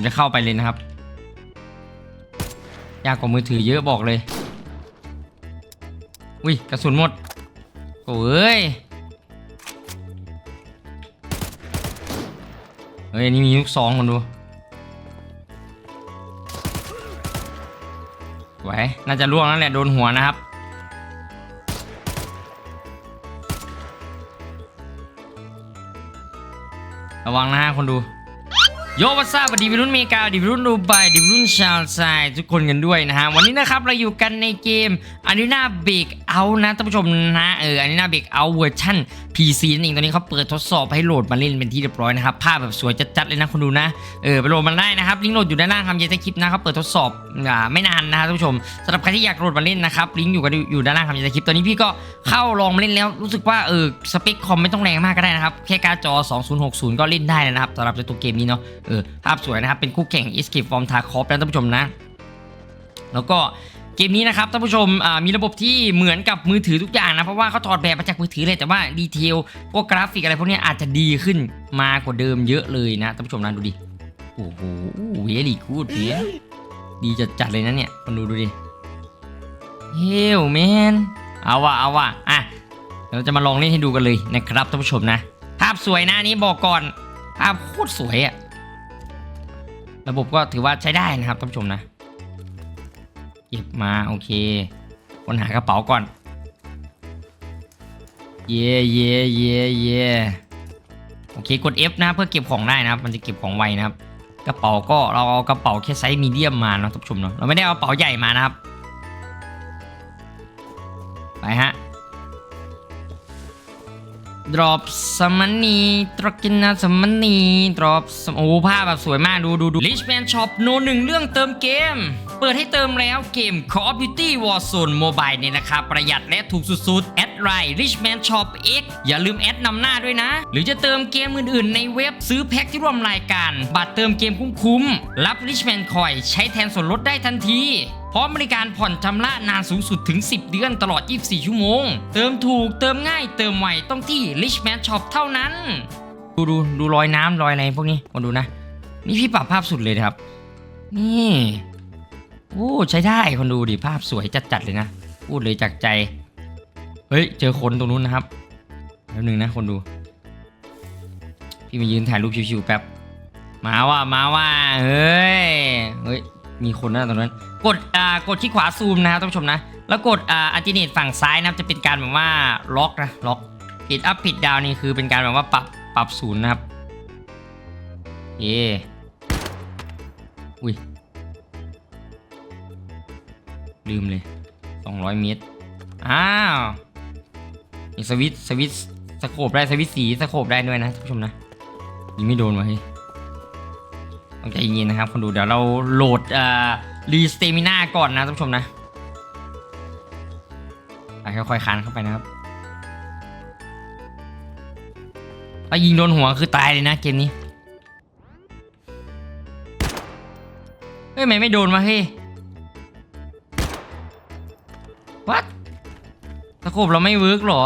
ผมจะเข้าไปเลยนะครับ ยากกว่ามือถือเยอะบอกเลย อุ้ยกระสุนหมดโอ้ยเฮ้ยนี่มีลูกซองคนดูไหวน่าจะล่วงแล้วแหละโดนหัวนะครับ ระวังนะฮะคนดู โยวัสดีวิรุ่นเมกาดิวิรุ่นดูไบดิวิรุ่นชาวไซทุกคนกันด้วยนะฮะ วันนี้นะครับเราอยู่กันในเกมอันนี้นาเบรกเอานะท่านผู้ชมนะเอออันนี้นาเบรกเอาเวอร์ชั่น PC นั่นเองตอนนี้เขาเปิดทดสอบให้โหลดมาเล่นเป็นที่เรียบร้อยนะครับ ภาพแบบสวยจัดๆเลยนะคุณดูนะ เออไปโหลดมันได้นะครับ ลิงก์โหลดอยู่ด้านล่างคำเย็นใต้คลิปนะเขาเปิดทดสอบอ่าไม่นานนะครับท่านผู้ชมสำหรับใครที่อยากโหลดมาเล่นนะครับลิงก์อยู่กันอยู่ด้านล่างคำเย็นใต้คลิปตอนนี้พี่ก็เข้าลองมาเล่นแล้วรู้สึกว่าเออสเปคคอมไม่ต้องแรงมากก็ได้นะครับแค่การ์ดจอ 2060 ก็เล่นได้นะครับสำหรับตัวเกมนี้เนาะออภาพสวยนะครับ เป็นคู่แข่ง Escape from Tarkov นะท่านผู้ชมนะ แล้วก็เกมนี้นะครับท่านผู้ชมมีระบบที่เหมือนกับมือถือทุกอย่างนะ เพราะว่าเขาถอดแบบมาจากมือถือเลยแต่ว่าดีเทลพวกกราฟิกอะไรพวกนี้อาจจะดีขึ้นมากว่าเดิมเยอะเลยนะท่านผู้ชมนะดูดิโอ้โหเวลี่กูดเนี่ยดีจัดจัดๆเลยนะเนี่ยคนดูดูดิเฮลแมนเอาวะเอาวะอะเราจะมาลองเล่นให้ดูกันเลยนะครับท่านผู้ชมนะ ภาพสวยนะนนี้บอกก่อน ภาพโคตรสวยอะ ระบบก็ถือว่าใช้ได้นะครับท่านผู้ชมนะเก็บมาโอเคค้นหากระเป๋าก่อน เย่เย่เย่เย่โอเคกด F นะเพื่อเก็บของได้นะครับ มันจะเก็บของไวนะครับ กระเป๋าก็เราเอากระเป๋าแค่ไซส์มีเดียมมาเนาะท่านผู้ชมเนาะเราไม่ได้เอากระเป๋าใหญ่มานะครับ ไปฮะ drop สมันนีตรกินนะสมันนี drop โอ้ภาพแบบสวยมากดูดูดู Richman Shop โนหนึ่งเรื่องเติมเกม เปิดให้เติมแล้วเกม Call of Duty Warzone Mobile เนี่ยนะครับประหยัดและถูกสุดๆ แอดไลน์ Richman Shop X อย่าลืมแอดนำหน้าด้วยนะ หรือจะเติมเกมอื่นๆ ในเว็บซื้อแพ็คที่ร่วมรายการ บัตรเติมเกมคุ้มๆ รับ Richman Coin ใช้แทนส่วนลดได้ทันที พร้อมบริการผ่อนชำระนานสูงสุดถึง 10 เดือนตลอด 24 ชั่วโมง เติมถูกเติมง่ายเติมไวต้องที่ Richman Shop เท่านั้น ดูดูดูรอยน้ำรอยอะไรพวกนี้มาดูนะ นี่พี่ปรับภาพสุดเลยนะครับ นี่โอ้ใช้ได้คนดูดิภาพสวยจัดๆเลยนะ พูดเลยจากใจ เฮ้ย เจอคนตรงนู้นนะครับแป๊บหนึงนะคนดู พี่มายืนถ่ายรูปชิวๆแป๊บ มาว่ามาว่าเฮ้ยเฮ้ย มีคนนะตรงนั้น กดอ่ากดที่ขวาซูมนะครับท่านผู้ชมนะ แล้วกดอ่าอัลติเนตฝั่งซ้ายนะครับจะเป็นการแบบว่าล็อกนะล็อกผิดอัพผิดดาวนี่คือเป็นการแบบว่าปรับปรับศูนย์นะครับเย่อุ้ยลืมเลย 200 เมตร อ้าวมีสวิตสวิตสโคบได้สวิตสีสโคบได้ด้วยนะท่านผู้ชมนะยิงไม่โดนวะเฮ้ย ต้องใจเย็นนะครับคนดูเดี๋ยวเราโหลดอ่ารีสเตมิน่าก่อนนะท่านผู้ชมนะค่อยๆคานเข้าไปนะครับถ้ายิงโดนหัวคือตายเลยนะเกมนี้ เฮ้ยไม่ไม่โดนวะเฮ้ย what ตะโขบเราไม่เวิร์กหรอ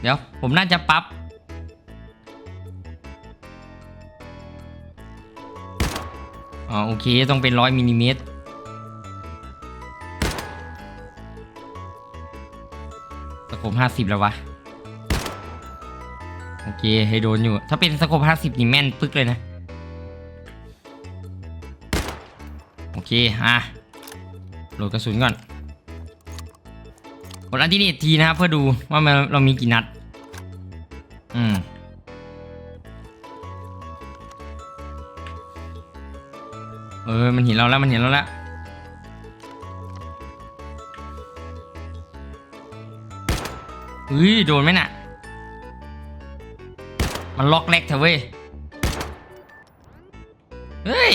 เดี๋ยวผมน่าจะปรับ อ๋อโอเคต้องเป็นร้อยมิลลิเมตรสโคปห้าสิบแล้ววะ โอเคให้โดนอยู่ ถ้าเป็นสโคปห้าสิบนี่แม่นปึ๊กเลยนะ โอเค อะ โหลดกระสุนก่อนกดอันที่นี่ทีนะครับเพื่อดูว่าเรามีกี่นัด อืม ออ มันเห็นเราแล้วมันเห็นเราแล้วเฮ้ยโดนไหมน่ะ มันล็อกแรกเถอะเว้ย เฮ้ย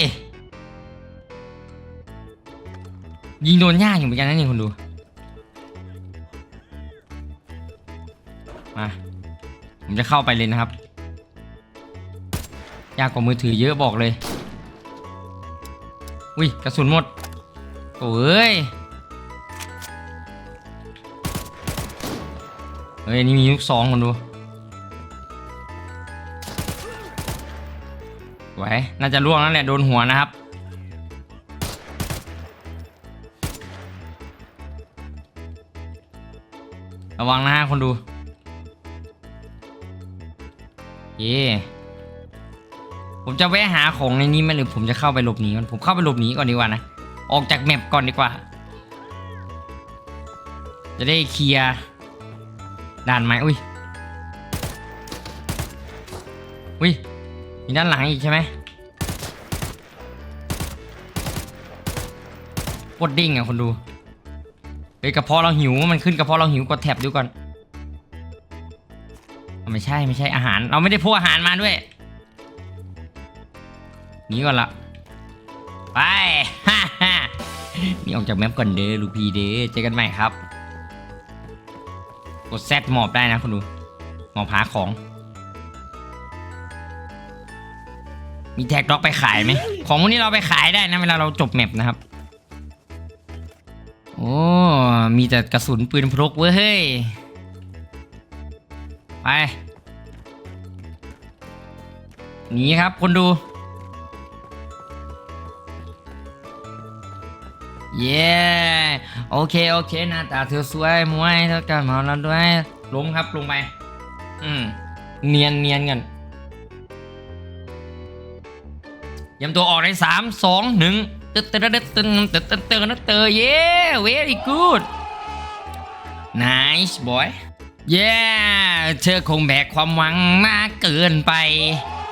ยิงโดนยากอยู่เหมือนกันนะนี่คนดู มา ผมจะเข้าไปเลยนะครับ ยากกว่ามือถือเยอะบอกเลย อุ้ยกระสุนหมดโอ้ยเฮ้ยนี่มีลูกซองคนดูไว้น่าจะล่วงแล้วแหละโดนหัวนะครับ ระวังนะฮะคนดู เย่ ผมจะแวะหาของในนี้ไหมหรือผมจะเข้าไปหลบหนีก่อนผมเข้าไปหลบหนีก่อนดีกว่านะ ออกจากแมปก่อนดีกว่า จะได้เคลียร์ด่านไหมอุ้ยอุ้ยมีด้านหลังอีกใช่ไหมโคตรดิ้งอะคนดูเฮ้ยกระเพาะเราหิวมันขึ้นกระเพาะเราหิวกดแท็บดูก่อนไม่ใช่ไม่ใช่อาหาร เราไม่ได้พกอาหารมาด้วย หนีก่อนละไปนี่ออกจากแมปก่อนเด้อลูกพี่เด้อเจอกันใหม่ครับ กดแซดหมอบได้นะคุณดูหมอบหาของ มีแท็กด็อกไปขายไหมของพวกนี้เราไปขายได้นะเวลาเราจบแมปนะครับ โอ้มีแต่กระสุนปืนพกเว้ยเฮ้ยไปหนีครับคนดู เย้โอเคโอเคหน้าตาเธอสวยมวยเธอกันมาแล้วด้วยลงครับลงไป อืมเนียนเนียนกันยำตัวออกในสามสองหนึ่งตึ๊ดตึ๊ดตึ๊ดตึ๊ดตึ๊ดตึ๊ดตึ๊ดตึ๊ดเย้ very good nice boy เย้เธอคงแบกความหวังมากเกินไป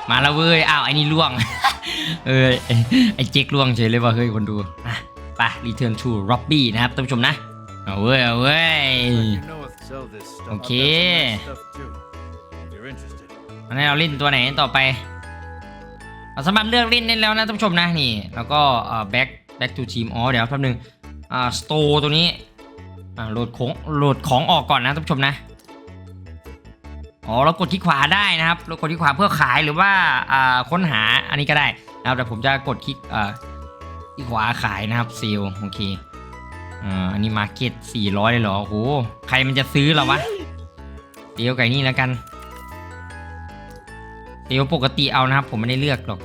มาแล้วเว้ยอ้าวไอ้นี่ล่วง เออไอ้เจ๊กล่วงเฉยเลยว่ะเฮ้ยคนดูอะ ไป return to Robby นะครับท่านผู้ชมนะ เอาเว้ย เอาเว้ย You know if sell this stuff. I've got some Okay. nice stuff too. If you're interested. อันนี้เราเล่นตัวไหนต่อไปเราสามารถเลือกเล่นได้แล้วนะท่านผู้ชมนะนี่ แล้วก็เอ่อ back back to team อ๋อเดี๋ยวแป๊บนึงอ่า store ตัวนี้อ่าโหลดของโหลดของออกก่อนนะท่านผู้ชมนะอ๋อเรากดที่ขวาได้นะครับเรากดที่ขวาเพื่อขายหรือว่าอ่าค้นหาอันนี้ก็ได้นะครับแต่ผมจะกดคลิกอ่า ที่ขวาขายนะครับเซลโอเคอ่าอันนี้มาร์เก็ต400เลยเหรอโอ้โหใครมันจะซื้อเหรอวะเดี๋ยวไก่นี่แล้วกันเดี๋ยวปกติเอานะครับ ผมไม่ได้เลือกหรอก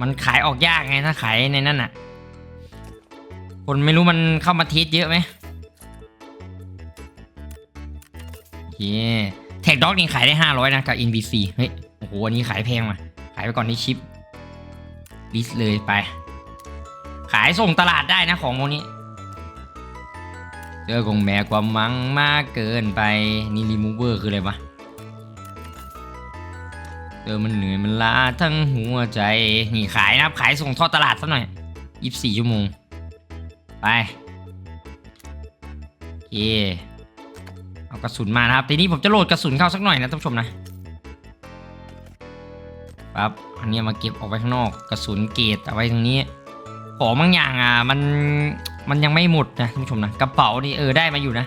มันขายออกยากไงถ้าขายในนั้นน่ะ คนไม่รู้มันเข้ามาเทสเยอะไหมโอเคแท็กด็อกนี่ขายได้ 500 นะกับ NBC เฮ้ย โอ้โห อันนี้ขายแพงว่ะ ขายไปก่อนที่ชิป ลิสเลยไป ขายส่งตลาดได้นะของพวกนี้เจอคงแม่ความมังมากเกินไปนี่รีมูเวอร์คืออะไรวะเออมันเหนื่อยมันล้าทั้งหัวใจนี่ขายนะครับขายส่งทอดตลาดซะหน่อยยี่สิบสี่ชั่วโมง ไปโอเคเอากระสุนมานะครับ ทีนี้ผมจะโหลดกระสุนเข้าสักหน่อยนะท่านผู้ชมนะ ครับ อันนี้มาเก็บออกไว้ข้างนอกกระสุนเกรดเอาไว้ตรงนี้ของบางอย่างอะมันมันยังไม่หมดนะท่านผู้ชมนะกระเป๋านี่เออได้มาอยู่นะ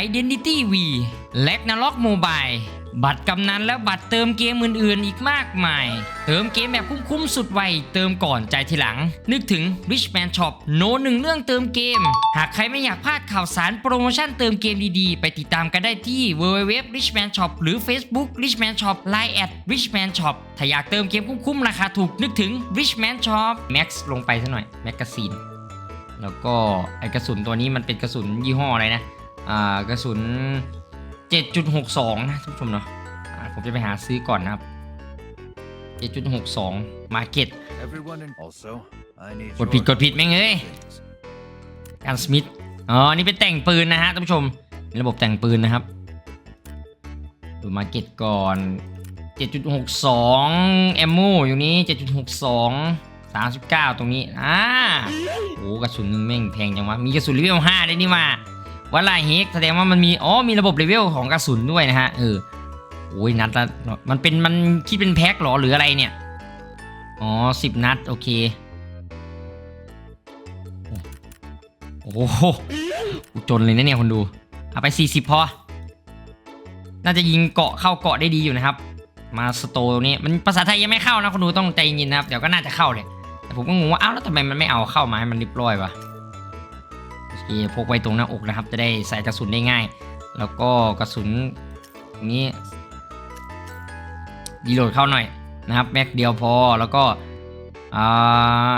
Identity V และ n a r o k Mobile บัตรกำนันและบัตรเติมเกมอื่นๆ อีกมากมาย เติมเกมแบบคุ้มๆสุดไว เติมก่อนใจทีหลัง นึกถึง Richman Shop โนหนึ่งเรื่องเติมเกม หากใครไม่อยากพลาดข่าวสารโปรโมชั่นเติมเกมดีๆ ไปติดตามกันได้ที่ www richman shop หรือ Facebook richman shop line at richman shop ถ้าอยากเติมเกมคุ้มๆราคาถูกนึกถึง richman shop max ลงไปซะหน่อยแมกกาซีนแล้วก็ไอกระสุนตัวนี้มันเป็นกระสุนยี่ห้ออะไรนะ กระสุน 7.62 นะท่านผู้ชมเนาะอ่าผมจะไปหาซื้อก่อนนะครับ 7.62 Market Everyone in. Also, I need. กดผิด your กดผิดแม่งเอ้ย things. การสมิธอ๋อ นี่เป็นแต่งปืนนะฮะท่านผู้ชมเป็นระบบแต่งปืนนะครับ ดูมาเก็ตก่อน 7.62 แอมโมอยู่นี้ 7.62 39 ตรงนี้ อ่าโอ้กระสุนหนึงแม่งแพงจังวะ มีกระสุนเลเวล5ได้นี่มา ว่าลายเฮกแสดงว่ามันมีอ๋อมีระบบเลเวลของกระสุนด้วยนะฮะเออโอ้ยนัดละมันเป็นมันคิดเป็นแพ็คหรอหรืออะไรเนี่ยอ๋อสิบนัดโอเคโอ้โหจนเลยนะเนี่ยคนดูเอาไป 40 พอ น่าจะยิงเกาะเข้าเกาะได้ดีอยู่นะครับ มาสโตนี้มันภาษาไทยยังไม่เข้านะคนดูต้องใจเย็นนะครับเดี๋ยวก็น่าจะเข้าเลยแต่ผมก็งงว่าอ้าวแล้วทำไมมันไม่เอาเข้ามาให้มันรียบร้อยวะ เคพกไว้ตรงหน้าอกนะครับ จะได้ใส่กระสุนได้ง่าย แล้วก็กระสุนนี้ดีโหลดเข้าหน่อยนะครับแม็กเดียวพอแล้วก็อ่า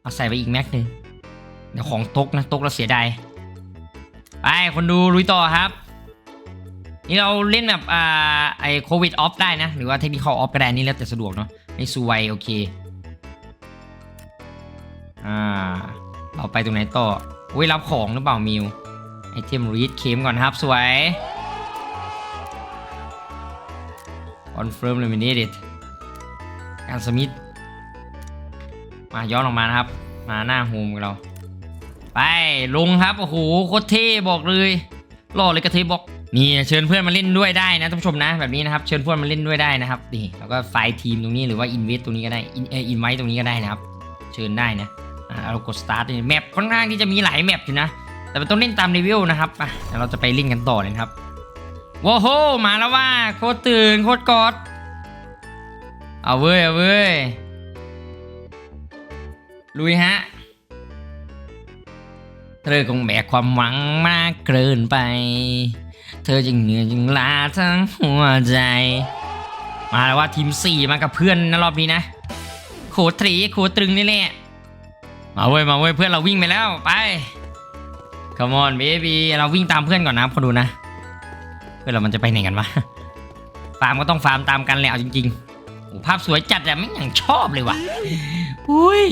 เอาใส่ไปอีกแม็กหนึ่งเดี๋ยวของตกนะตกแล้วเสียดายไปคนดูลุยต่อครับ นี่เราเล่นแบบอ่าไอโควิดออฟได้นะ หรือว่าเทคนิคอออฟก็ได้นี่แล้วแต่สะดวกเนาะไม่ซูไวโอเค อ่า เราไปตรงไหนต่อ อุ้ยรับของหรือเปล่ามิวไอเทมรีดเคมก่อนครับสวย confirm eliminated การสมิธมาย้อนออกมานะครับ มาหน้าโฮมกับเรา ไปลงครับ โอ้โหโคตรเท่บอกเลยหล่อเลยกระเทบอกนี่เชิญเพื่อนมาเล่นด้วยได้นะท่านผู้ชมนะแบบนี้นะครับ เชิญเพื่อนมาเล่นด้วยได้นะครับนี่แล้วก็ไฟล์ทีมตรงนี้หรือว่าอินเวสตรงนี้ก็ได้อินเออินไว้ตรงนี้ก็ได้นะครับ เชิญได้นะ เรากดสตาร์ทแมปค่อนข้างที่จะมีหลายแมปอยู่นะ แต่มันต้องเล่นตามเลเวลนะครับอะเดี๋ยวเราจะไปเล่นกันต่อเลยครับว้าวโหมาแล้วว่าโคตรตื่นโคตรกอดเอาเว้ยเอาเว้ยลุยฮะเธอคงแบกความหวังมากเกินไป เธอจึงเหนื่อยจึงลาทั้งหัวใจ มาแล้วว่าทีม 4 มากับเพื่อนนะรอบนี้นะ โคตรีโคตรึงนี่แหละ มาเว้ยมาเว้ยเพื่อนเราวิ่งไปแล้วไป come on baby เราวิ่งตามเพื่อนก่อนนะพอดูนะ เพื่อนเรามันจะไปไหนกันวะฟาร์มก็ต้องฟาร์มตามกันแหละเอาจริงๆโอ้ภาพสวยจัดอะไม่อย่างชอบเลยว่ะอุ้ย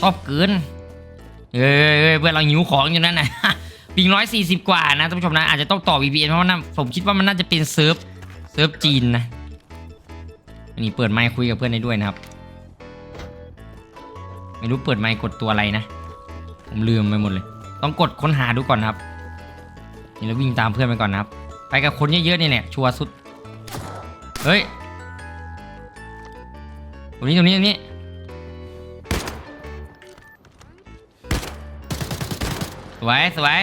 ชอบเกินเอ้ยเเพื่อนเราหิวของอยู่นั่นนะปิงร้อยสี่สิบกว่านะท่านผู้ชมนะอาจจะต้องต่อ VPN เพราะว่าน่าผมคิดว่ามันน่าจะเป็นเซิร์ฟเซิร์ฟจีนนะนนี้เปิดไมค์คุยกับเพื่อนได้ด้วยนะครับ ไม่รู้เปิดไมค์กดตัวอะไรนะ ผมลืมไปหมดเลย ต้องกดค้นหาดูก่อนนะครับ นี่เราวิ่งตามเพื่อนไปก่อนนะครับ ไปกับคนเยอะๆนี่แหละชัวร์สุด เฮ้ย ตรงนี้ตรงนี้ตรงนี้ สวยสวย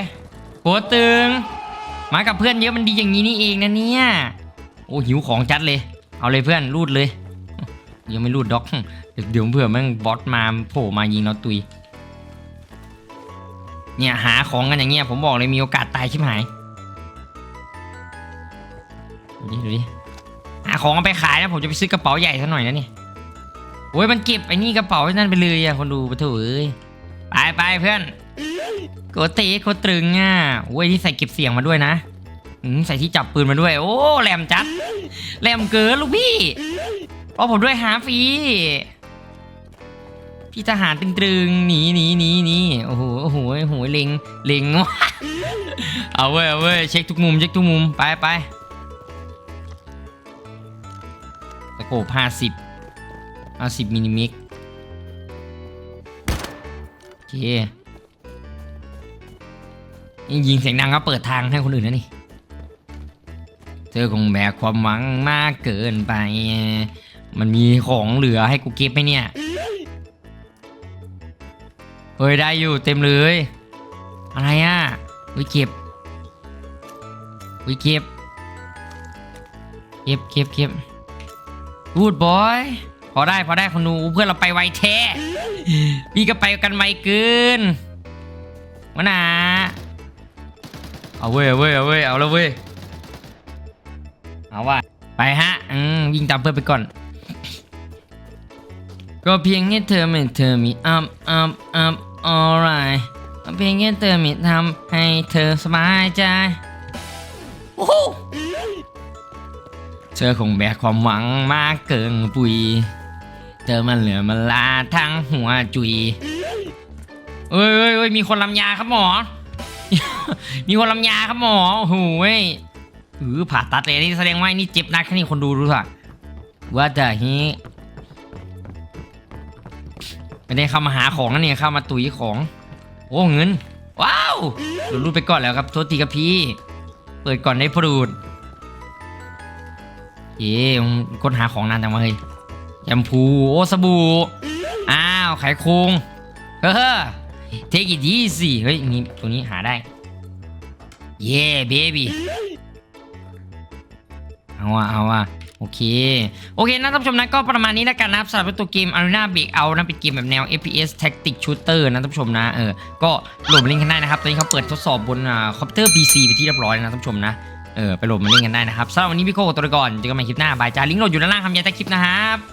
โคตึง มากับเพื่อนเยอะมันดีอย่างนี้นี่เองนะเนี่ย โอ้หิวของจัดเลย เอาเลยเพื่อนรูดเลย ยังไม่รูดด็อกเดี๋ยวเผื่อแม่งบอสมาโผล่มายิงเราตุย เนี่ยหาของกันอย่างเงี้ยผมบอกเลยมีโอกาสตายชิบหายดูดิดูดิหาของเอาไปขายนะผมจะไปซื้อกระเป๋าใหญ่ซะหน่อยนะนี่โอ้ยมันเก็บไอ้นี่กระเป๋าไว้นั่นไปเลยอะคนดูปะโถเอ้ยไปไปเพื่อนโกติโคตรตึงอะโอ้ยที่ใส่เก็บเสียงมาด้วยนะใส่ที่จับปืนมาด้วย โอ้แหลมจัดแหลมเกินลูกพี่ รอผมด้วยหาฟรีพี่ทหารตึงๆหนีหนีหนีหนีโอ้โหโอ้โหโอ้โหเล็งเล็งเอาเว้ยเอาเว้ยเช็คทุกมุมเช็คทุกมุมไปไปตะโกบห้าสิบห้าสิบมิลลิเมตรโอเคนี่ยิงเสียงดังก็เปิดทางให้คนอื่นนะนี่ เธอคงแบกความหวังมากเกินไป มันมีของเหลือให้กูเก็บไหมเนี่ย เฮ้ยได้อยู่เต็มเลย อะไรอะวิเก็บวิเก็บ เก็บเก็บเก็บพูดบอย พอได้พอได้คนดูเพื่อนเราไปไวแท้ พี่ก็ไปกันไวเกินวะนาเอาเว้ยเอาเว้ยเอาเว้ยเอาแล้วเว้ย เอาว่าไปฮะ อืมวิ่งตามเพื่อนไปก่อน ก็เพียงแค่เธอไม่เธอมีอัพอัพอัพ alright ก็เพียงแค่เธอมีทำให้เธอสบายใจโอ้โหเธอคงแบกความหวังมากเกินปุย เธอมันเหลือมันลาทั้งหัวจุยเอ้ยเอ้ยเอ้ยมีคนลำยาครับหมอ มีคนลำยาครับหมอโอ้โหเว้ยอือผ่าตัดเลยนี่แสดงว่านี่เจ็บนักแค่นี้คนดูรู้สักว่าจะฮี ไม่ได้เข้ามาหาของนะเนี่ยเข้ามาตุยของ โอ้เงิน ว้าวหลุดรูดไปก่อนแล้วครับโทษทีครับพี่ เปิดก่อนได้พรูดค้นหาของนานจังวะเฮ้ยแชมพูโอ้สบู่อ้าวไขครงเออเทคอีดีสิเฮ้ยมีตัวนี้หาได้ เย่เบบี้เอาอะเอาอะ โอเค โอเคนะท่านผู้ชมนะก็ประมาณนี้แล้วกันนะครับสำหรับตัวเกม Arena Break Out นะเป็นเกมแบบแนว FPS Tactic Shooter นะท่านผู้ชมนะเออก็โหลดมาเล่นกันได้นะครับตอนนี้เขาเปิดทดสอบบนอคอมพิวเตอร์ PC ไปที่เรียบร้อยแล้วนะท่านผู้ชมนะเออไปโหลดมาเล่นกันได้นะครับสำหรับวันนี้พี่โก้ขอตัวไปก่อนเจอกันใหม่คลิปหน้าบายจ้าลิงก์โหลดอยู่ด้านล่างคำยันใต้คลิปนะครับ